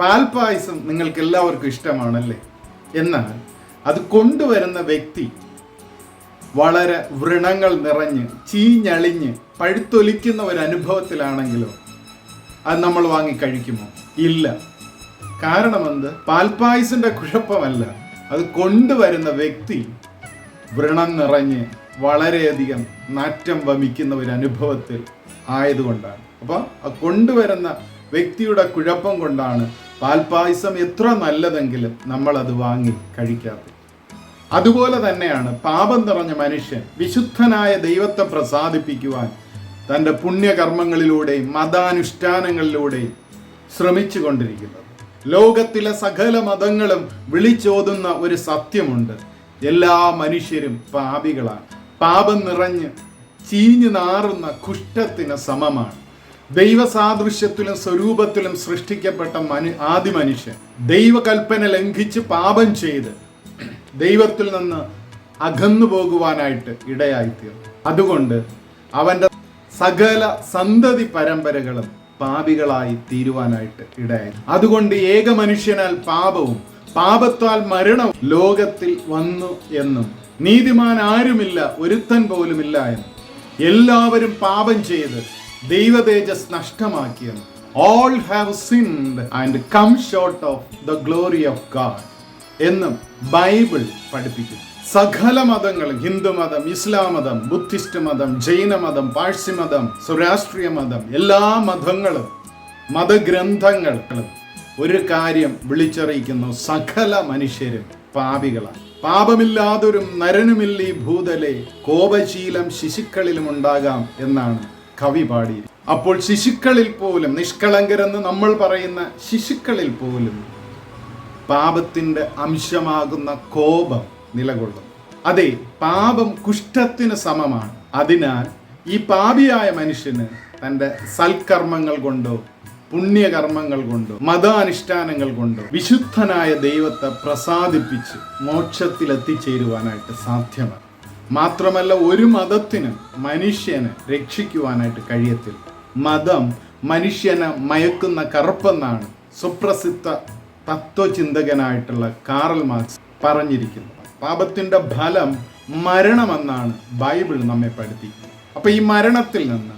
പാൽപായസം നിങ്ങൾക്ക് എല്ലാവർക്കും ഇഷ്ടമാണല്ലേ? എന്നാൽ അത് കൊണ്ടുവരുന്ന വ്യക്തി വളരെ വ്രണങ്ങൾ നിറഞ്ഞ് ചീഞ്ഞളിഞ്ഞ് പഴുത്തൊലിക്കുന്ന ഒരു അനുഭവത്തിലാണെങ്കിലോ അത് നമ്മൾ വാങ്ങി കഴിക്കുമോ? ഇല്ല. കാരണമെന്ത്? പാൽപായസിന്റെ കുഴപ്പമല്ല. അത് കൊണ്ടുവരുന്ന വ്യക്തി വ്രണം നിറഞ്ഞ് വളരെയധികം നാറ്റം വമിക്കുന്ന ഒരു അനുഭവത്തിൽ ആയതുകൊണ്ടാണ്. അപ്പോൾ ആ കൊണ്ടുവരുന്ന വ്യക്തിയുടെ കുഴപ്പം കൊണ്ടാണ് പാൽപായസം എത്ര നല്ലതെങ്കിലും അത് വാങ്ങി കഴിക്കാത്ത അതുപോലെ തന്നെയാണ് പാപം നിറഞ്ഞ മനുഷ്യൻ വിശുദ്ധനായ ദൈവത്തെ പ്രസാദിപ്പിക്കുവാൻ തന്റെ പുണ്യകർമ്മങ്ങളിലൂടെയും മതാനുഷ്ഠാനങ്ങളിലൂടെയും ശ്രമിച്ചു കൊണ്ടിരിക്കുന്നത് ലോകത്തിലെ സകല മതങ്ങളും വിളിച്ചോതുന്ന ഒരു സത്യമുണ്ട്. എല്ലാ മനുഷ്യരും പാപികളാണ്. പാപം നിറഞ്ഞ് ചീഞ്ഞു നാറുന്ന കുഷ്ഠത്തിന് സമമാണ്. ദൈവസാദൃശ്യത്തിലും സ്വരൂപത്തിലും സൃഷ്ടിക്കപ്പെട്ട മനു ആദി മനുഷ്യൻ. ദൈവകൽപ്പന ലംഘിച്ച് പാപം ചെയ്ത് ദൈവത്തിൽ നിന്ന് അകന്നു പോകുവാനായിട്ട് ഇടയായിത്തീർന്നു. അതുകൊണ്ട് അവന്റെ സകല സന്തതി പരമ്പരകളും പാപികളായി തീരുവാനായിട്ട് ഇടയായി. അതുകൊണ്ട് ഏക മനുഷ്യനാൽ പാപവും പാപത്താൽ മരണവും ലോകത്തിൽ വന്നു എന്നും നീതിമാൻ ആരുമില്ല ഒരുത്തൻ പോലുമില്ല എന്നും എല്ലാവരും പാപം ചെയ്ത് ദൈവതേജസ് നഷ്ടമാക്കിയത് all have sinned and come short of the glory of God എന്നും ബൈബിൾ പഠിപ്പിക്കുന്നു. സകല മതങ്ങളും ഹിന്ദുമതം ഇസ്ലാം മതം ബുദ്ധിസ്റ്റ് മതം ജൈന മതം പാഴ്സി മതം സ്വരാഷ്ട്രീയ മതം എല്ലാ മതങ്ങളും മതഗ്രന്ഥങ്ങളും ഒരു കാര്യം വിളിച്ചറിയിക്കുന്നു. സകല മനുഷ്യരും പാപികളാണ്. പാപമില്ലാതൊരു നരനുമില്ല ഭൂതലെ. കോപശീലം ശിശുക്കളിലും ഉണ്ടാകാം എന്നാണ് കവി പാടി അപ്പോൾ ശിശുക്കളിൽ പോലും നിഷ്കളങ്കരെന്ന് നമ്മൾ പറയുന്ന ശിശുക്കളിൽ പോലും പാപത്തിന്റെ അംശമാകുന്ന കോപം നിലകൊള്ളും. അതെ പാപം കുഷ്ഠത്തിന് സമമാണ്. അതിനാൽ ഈ പാപിയായ മനുഷ്യന് തന്റെ സൽക്കർമ്മങ്ങൾ കൊണ്ടോ പുണ്യകർമ്മങ്ങൾ കൊണ്ടോ മതാനുഷ്ഠാനങ്ങൾ കൊണ്ടോ വിശുദ്ധനായ ദൈവത്തെ പ്രസാദിപ്പിച്ച് മോക്ഷത്തിലെത്തിച്ചേരുവാനായിട്ട് സാധ്യമാണ് മാത്രമല്ല ഒരു മതത്തിനും മനുഷ്യനെ രക്ഷിക്കുവാനായിട്ട് കഴിയത്തില്ല. മതം മനുഷ്യനെ മയക്കുന്ന കറുപ്പെന്നാണ് സുപ്രസിദ്ധ തത്വചിന്തകനായിട്ടുള്ള കാറൽ മാർക്സ് പറഞ്ഞിരിക്കുന്നത്. പാപത്തിന്റെ ഫലം മരണമെന്നാണ് ബൈബിൾ നമ്മെ പഠിപ്പിക്കുന്നത്. അപ്പൊ ഈ മരണത്തിൽ നിന്ന്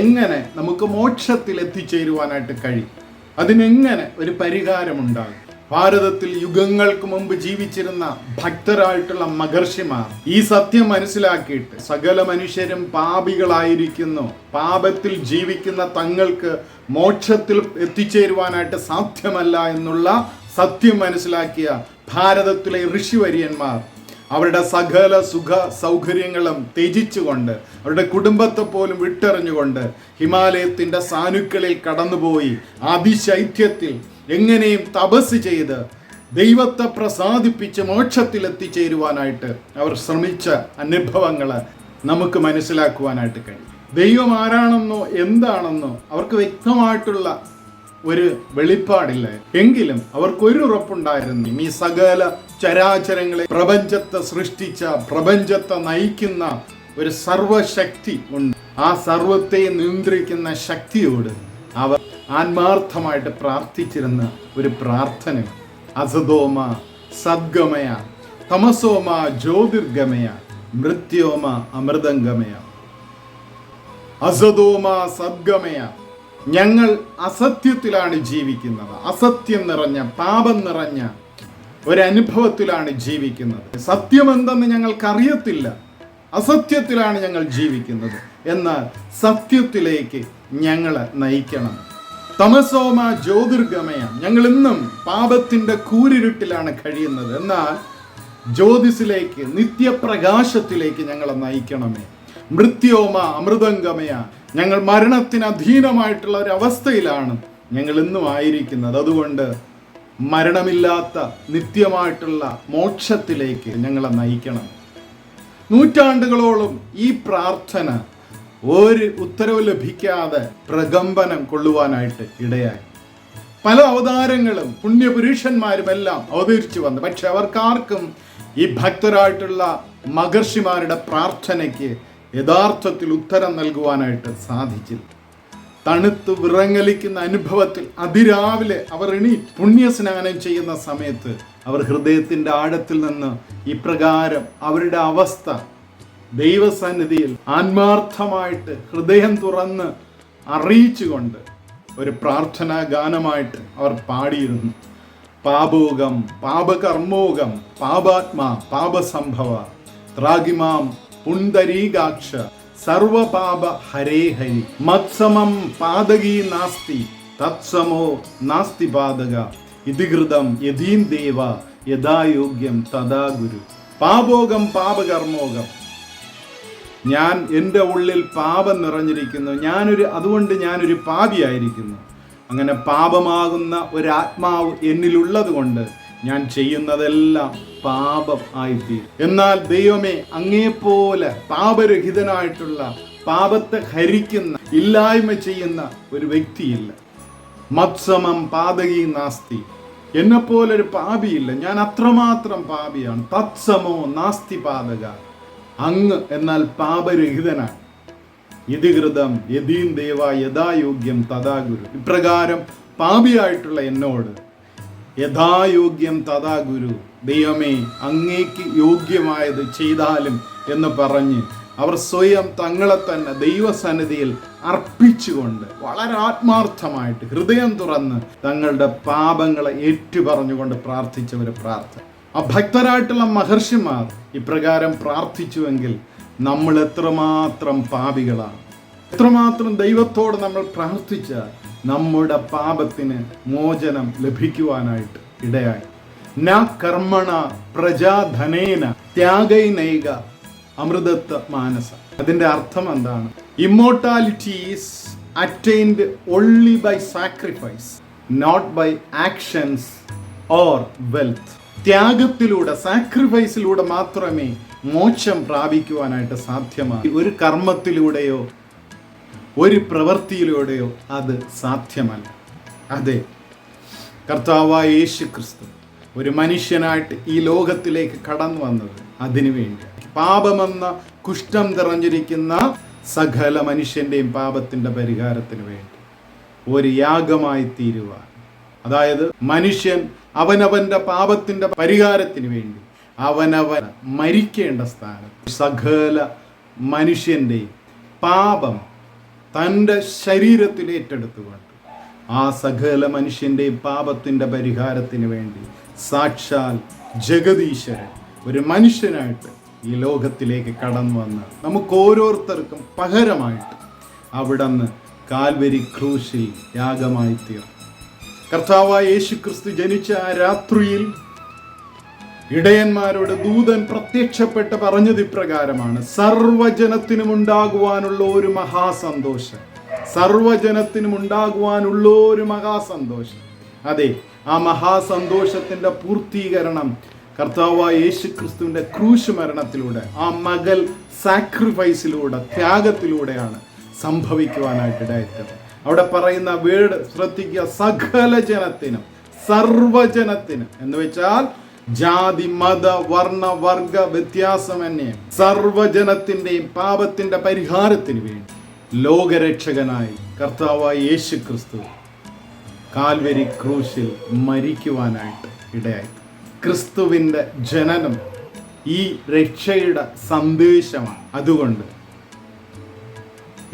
എങ്ങനെ നമുക്ക് മോക്ഷത്തിൽ എത്തിച്ചേരുവാനായിട്ട് കഴിയും? അതിനെങ്ങനെ ഒരു പരിഹാരമുണ്ടാകും? ഭാരതത്തിൽ യുഗങ്ങൾക്ക് മുമ്പ് ജീവിച്ചിരുന്ന ഭക്തരായിട്ടുള്ള മഹർഷിമാർ ഈ സത്യം മനസ്സിലാക്കിയിട്ട് സകല മനുഷ്യരും പാപികളായിരിക്കുന്നു. പാപത്തിൽ ജീവിക്കുന്ന തങ്ങൾക്ക് മോക്ഷത്തിൽ എത്തിച്ചേരുവാനായിട്ട് സാധ്യമല്ല എന്നുള്ള സത്യം മനസ്സിലാക്കിയ ഭാരതത്തിലെ ഋഷിവര്യന്മാർ അവരുടെ സകല സുഖ സൗകര്യങ്ങളും ത്യജിച്ചുകൊണ്ട് അവരുടെ കുടുംബത്തെ പോലും വിട്ടെറിഞ്ഞുകൊണ്ട് ഹിമാലയത്തിന്റെ സാനുക്കളിൽ കടന്നുപോയി. അതിശൈത്യത്തിൽ എങ്ങനെയും തപസ് ചെയ്ത് ദൈവത്തെ പ്രസാദിപ്പിച്ച് മോക്ഷത്തിൽ എത്തിച്ചേരുവാനായിട്ട് അവർ ശ്രമിച്ച അനുഭവങ്ങൾ നമുക്ക് മനസ്സിലാക്കുവാനായിട്ട് കഴിയും. ദൈവം ആരാണെന്നോ എന്താണെന്നോ അവർക്ക് വ്യക്തമായിട്ടുള്ള ഒരു വെളിപ്പാടില്ല. എങ്കിലും അവർക്കൊരു ഉറപ്പുണ്ടായിരുന്നു. ഈ സകല ചരാചരങ്ങളെ പ്രപഞ്ചത്തെ സൃഷ്ടിച്ച പ്രപഞ്ചത്തെ നയിക്കുന്ന ഒരു സർവശക്തി ഉണ്ട്. ആ സർവത്തെ നിയന്ത്രിക്കുന്ന ശക്തിയോട് ആത്മാർത്ഥമായിട്ട് പ്രാർത്ഥിച്ചിരുന്ന ഒരു പ്രാർത്ഥന. അസതോമ സദ്ഗമയ തമസോമ ജ്യോതിർഗമയ മൃത്യോമ അമൃതംഗമയ. അസതോമ സദ്ഗമയ ഞങ്ങൾ അസത്യത്തിലാണ് ജീവിക്കുന്നത്. അസത്യം നിറഞ്ഞ പാപം നിറഞ്ഞ ഒരനുഭവത്തിലാണ് ജീവിക്കുന്നത്. സത്യമെന്തെന്ന് ഞങ്ങൾക്കറിയത്തില്ല. അസത്യത്തിലാണ് ഞങ്ങൾ ജീവിക്കുന്നത്. എന്നാൽ സത്യത്തിലേക്ക് ഞങ്ങളെ നയിക്കണം. തമസോമ ജ്യോതിർഗമയ. ഞങ്ങൾ ഇന്നും പാപത്തിന്റെ കൂരിരുട്ടിലാണ് കഴിയുന്നത്. എന്നാൽ ജ്യോതിസിലേക്ക് നിത്യപ്രകാശത്തിലേക്ക് ഞങ്ങളെ നയിക്കണമേ. മൃത്യോമ അമൃതംഗമയ. ഞങ്ങൾ മരണത്തിന് അധീനമായിട്ടുള്ള ഒരു അവസ്ഥയിലാണ് ഞങ്ങൾ ഇന്നും ആയിരിക്കുന്നത്. അതുകൊണ്ട് മരണമില്ലാത്ത നിത്യമായിട്ടുള്ള മോക്ഷത്തിലേക്ക് ഞങ്ങളെ നയിക്കണം. നൂറ്റാണ്ടുകളോളം ഈ പ്രാർത്ഥന ഒരു ഉത്തരവ് ലഭിക്കാതെ പ്രകമ്പനം കൊള്ളുവാനായിട്ട് ഇടയായി. പല അവതാരങ്ങളും പുണ്യപുരുഷന്മാരും എല്ലാം അവതരിച്ചു വന്നു. പക്ഷെ അവർക്കാർക്കും ഈ ഭക്തരായിട്ടുള്ള മഹർഷിമാരുടെ പ്രാർത്ഥനയ്ക്ക് യഥാർത്ഥത്തിൽ ഉത്തരം നൽകുവാനായിട്ട് സാധിച്ചില്ല. തണുത്ത് വിറങ്ങലിക്കുന്ന അനുഭവത്തിൽ അതിരാവിലെ അവർ എണീ പുണ്യസ്നാനം ചെയ്യുന്ന സമയത്ത് അവർ ഹൃദയത്തിന്റെ ആഴത്തിൽ നിന്ന് ഇപ്രകാരം അവരുടെ അവസ്ഥ ദൈവസന്നിധിയിൽ ആത്മാർത്ഥമായിട്ട് ഹൃദയം തുറന്ന് അറിയിച്ചുകൊണ്ട് ഒരു പ്രാർത്ഥനാ ഗാനമായിട്ട് അവർ പാടിയിരുന്നു. പാപോകം പാപകർമ്മോകം പാപാത്മാ പാപസംഭവ ത്രാഗിമാം പുണ്ടരീകാക്ഷ സർവപാപ ഹരേ ഹരി മത്സമം പാതകീ നാസ്തി തത്സമോ നാസ്തി പാതക ഇതികൃതം യതീം ദേവ യഥായോഗ്യം തഥാ ഗുരു പാപോകം പാപകർമ്മോകം ഞാൻ എന്റെ ഉള്ളിൽ പാപം നിറഞ്ഞിരിക്കുന്നു. ഞാനൊരു അതുകൊണ്ട് ഞാനൊരു പാപിയായിരിക്കുന്നു. അങ്ങനെ പാപമാകുന്ന ഒരാത്മാവ് എന്നിലുള്ളത് കൊണ്ട് ഞാൻ ചെയ്യുന്നതെല്ലാം പാപം ആയിത്തീരും. എന്നാൽ ദൈവമേ അങ്ങേപ്പോലെ പാപരഹിതനായിട്ടുള്ള പാപത്തെ ഹരിക്കുന്ന ഇല്ലായ്മ ചെയ്യുന്ന ഒരു വ്യക്തിയില്ല. മത്സമം പാതകി നാസ്തി. എന്നെപ്പോലൊരു പാപിയില്ല. ഞാൻ അത്രമാത്രം പാപിയാണ്. തത്സമോ നാസ്തി പാതക. അങ്ങ് എന്നാൽ പാപരഹിതനാണ് യതികൃതം യതീം ദേവ യഥായോഗ്യം തഥാഗുരു ഇപ്രകാരം പാപിയായിട്ടുള്ള എന്നോട് യഥായോഗ്യം തഥാഗുരു ദൈവമേ അങ്ങേക്ക് യോഗ്യമായത് ചെയ്താലും എന്ന് പറഞ്ഞ് അവർ സ്വയം തങ്ങളെ തന്നെ ദൈവസന്നിധിയിൽ അർപ്പിച്ചുകൊണ്ട് വളരെ ആത്മാർത്ഥമായിട്ട് ഹൃദയം തുറന്ന് തങ്ങളുടെ പാപങ്ങളെ ഏറ്റുപറഞ്ഞുകൊണ്ട് പ്രാർത്ഥിച്ച ഒരു പ്രാർത്ഥന. ആ ഭക്തരായിട്ടുള്ള മഹർഷിമാർ ഇപ്രകാരം പ്രാർത്ഥിച്ചുവെങ്കിൽ നമ്മൾ എത്രമാത്രം പാപികളാണ്. എത്രമാത്രം ദൈവത്തോട് നമ്മൾ പ്രാർത്ഥിച്ച നമ്മുടെ പാപത്തിന് മോചനം ലഭിക്കുവാനായിട്ട് ഇടയായി. ന കർമ്മണ പ്രജാധനേന ത്യാഗൈനൈക അമൃതത്വ മാനസ. അതിന്റെ അർത്ഥം എന്താണ്? Immortality is attained only by sacrifice not by actions or wealth ത്യാഗത്തിലൂടെ സാക്രിഫൈസിലൂടെ മാത്രമേ മോക്ഷം പ്രാപിക്കുവാനായിട്ട് സാധ്യമാണ് ഒരു കർമ്മത്തിലൂടെയോ ഒരു പ്രവൃത്തിയിലൂടെയോ അത് സാധ്യമല്ല. അതെ കർത്താവായ യേശു ക്രിസ്തു ഒരു മനുഷ്യനായിട്ട് ഈ ലോകത്തിലേക്ക് കടന്നു വന്നത് അതിനു വേണ്ടി. പാപമെന്ന കുഷ്ഠം നിറഞ്ഞിരിക്കുന്ന സകല മനുഷ്യന്റെയും പാപത്തിന്റെ പരിഹാരത്തിന് വേണ്ടി. ഒരു യാഗമായി തീരുവാൻ. അതായത് മനുഷ്യൻ അവനവന്റെ പാപത്തിന്റെ പരിഹാരത്തിന് വേണ്ടി അവനവൻ മരിക്കേണ്ട സ്ഥാനം. സകല മനുഷ്യന്റെ പാപം തന്റെ ശരീരത്തിൽ ഏറ്റെടുത്തുകൊണ്ട് ആ സകല മനുഷ്യന്റെ പാപത്തിന്റെ പരിഹാരത്തിന് വേണ്ടി സാക്ഷാൽ ജഗദീശ്വരൻ ഒരു മനുഷ്യനായിട്ട് ഈ ലോകത്തിലേക്ക് കടന്നു വന്ന് നമുക്ക് ഓരോരുത്തർക്കും പകരമായിട്ട് അവിടുന്ന് കാൽവരി ക്രൂശിൽ യാഗമായി തീർന്നു. കർത്താവായ യേശു ക്രിസ്തു ജനിച്ച ആ രാത്രിയിൽ ഇടയന്മാരോട് ദൂതൻ പ്രത്യക്ഷപ്പെട്ട് പറഞ്ഞത് ഇപ്രകാരമാണ്. സർവജനത്തിനും ഉണ്ടാകുവാനുള്ള ഒരു മഹാസന്തോഷം. സർവജനത്തിനും ഉണ്ടാകുവാനുള്ള ഒരു മഹാസന്തോഷം. അതെ ആ മഹാസന്തോഷത്തിന്റെ പൂർത്തീകരണം കർത്താവായ യേശു ക്രിസ്തുവിന്റെ ക്രൂശ് മരണത്തിലൂടെ ആ മകൾ സാക്രിഫൈസിലൂടെ ത്യാഗത്തിലൂടെയാണ് സംഭവിക്കുവാനായിട്ട് ഇടയായിട്ടത് അവിടെ പറയുന്ന വേർഡ് ശ്രദ്ധിക്കുക. സകല ജനത്തിനും സർവജനത്തിനും എന്ന് വെച്ചാൽ ജാതി മത വർണ വർഗ വ്യത്യാസമന്യേ സർവജനത്തിന്റെയും പാപത്തിന്റെ പരിഹാരത്തിന് വേണ്ടി ലോകരക്ഷകനായി കർത്താവായ യേശു ക്രിസ്തു കാൽവരി ക്രൂശിൽ മരിക്കുവാനായിട്ട് ഇടയായി. ക്രിസ്തുവിന്റെ ജനനം ഈ രക്ഷയുടെ സന്ദേശമാണ്. അതുകൊണ്ട്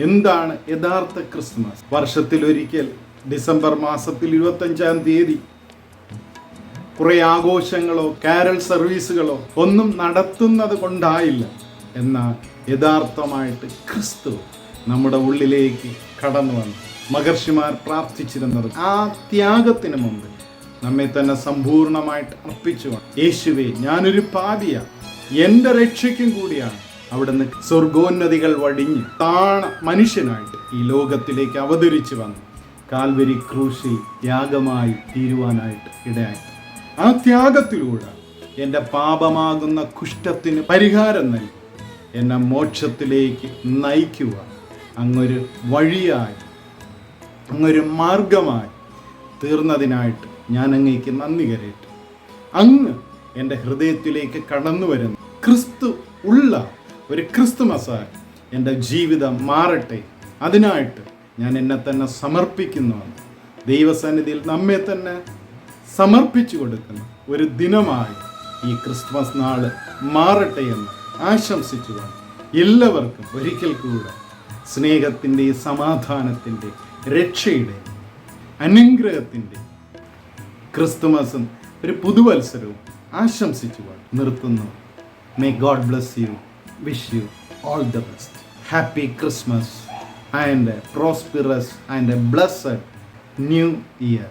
എന്താണ് യഥാർത്ഥ ക്രിസ്മസ്? വർഷത്തിൽ ഒരിക്കൽ ഡിസംബർ മാസത്തിൽ ഇരുപത്തഞ്ചാം തീയതി കുറെ ആഘോഷങ്ങളോ കാരൽ സർവീസുകളോ ഒന്നും നടത്തുന്നത് കൊണ്ടായില്ല. എന്നാൽ യഥാർത്ഥമായിട്ട് ക്രിസ്തു നമ്മുടെ ഉള്ളിലേക്ക് കടന്നു വന്നു. മഹർഷിമാർ പ്രാർത്ഥിച്ചിരുന്നത് ആ ത്യാഗത്തിന് മുമ്പ് നമ്മെ തന്നെ സമ്പൂർണമായിട്ട് അർപ്പിച്ചു യേശുവേ ഞാനൊരു പാപിയ എന്റെ രക്ഷയ്ക്കും കൂടിയാണ്. അവിടുന്ന് സ്വർഗോന്നതികൾ വടിഞ്ഞ് താണ മനുഷ്യനായിട്ട് ഈ ലോകത്തിലേക്ക് അവതരിച്ചു വന്നു. കാൽവരി ക്രൂശിൽ ത്യാഗമായി തീരുവാനായിട്ട് ഇടയായി. ആ ത്യാഗത്തിലൂടെ എന്റെ പാപമാകുന്ന കുഷ്ഠത്തിന് പരിഹാരം നൽകി. എന്നെ മോക്ഷത്തിലേക്ക് നയിക്കുക അങ്ങൊരു വഴിയായി അങ്ങൊരു മാർഗമായി തീർന്നതിനായിട്ട് ഞാൻ അങ്ങേക്ക് നന്ദി കരയിട്ടു. അങ്ങ് എന്റെ ഹൃദയത്തിലേക്ക് കടന്നു വരുന്നു ക്രിസ്തു ഉള്ള ഒരു ക്രിസ്തുമസായി എന്റെ ജീവിതം മാറട്ടെ. അതിനായിട്ട് ഞാൻ എന്നെ തന്നെ സമർപ്പിക്കുന്നു ദൈവസന്നിധിയിൽ നമ്മെ തന്നെ സമർപ്പിച്ചു കൊടുക്കുന്ന ഒരു ദിനമായി ഈ ക്രിസ്മസ് നാൾ മാറട്ടെ എന്ന് ആശംസിച്ചുകൊണ്ട് എല്ലാവർക്കും ഒരിക്കൽ കൂടെ സ്നേഹത്തിന്റെ സമാധാനത്തിന്റെ രക്ഷയുടെ അനുഗ്രഹത്തിന്റെ ക്രിസ്തുമസും ഒരു പുതുവത്സരവും ആശംസിച്ചുകൊണ്ട് നിർത്തുന്നു. May God bless you wish you all the best. Happy Christmas and a prosperous and a blessed new year.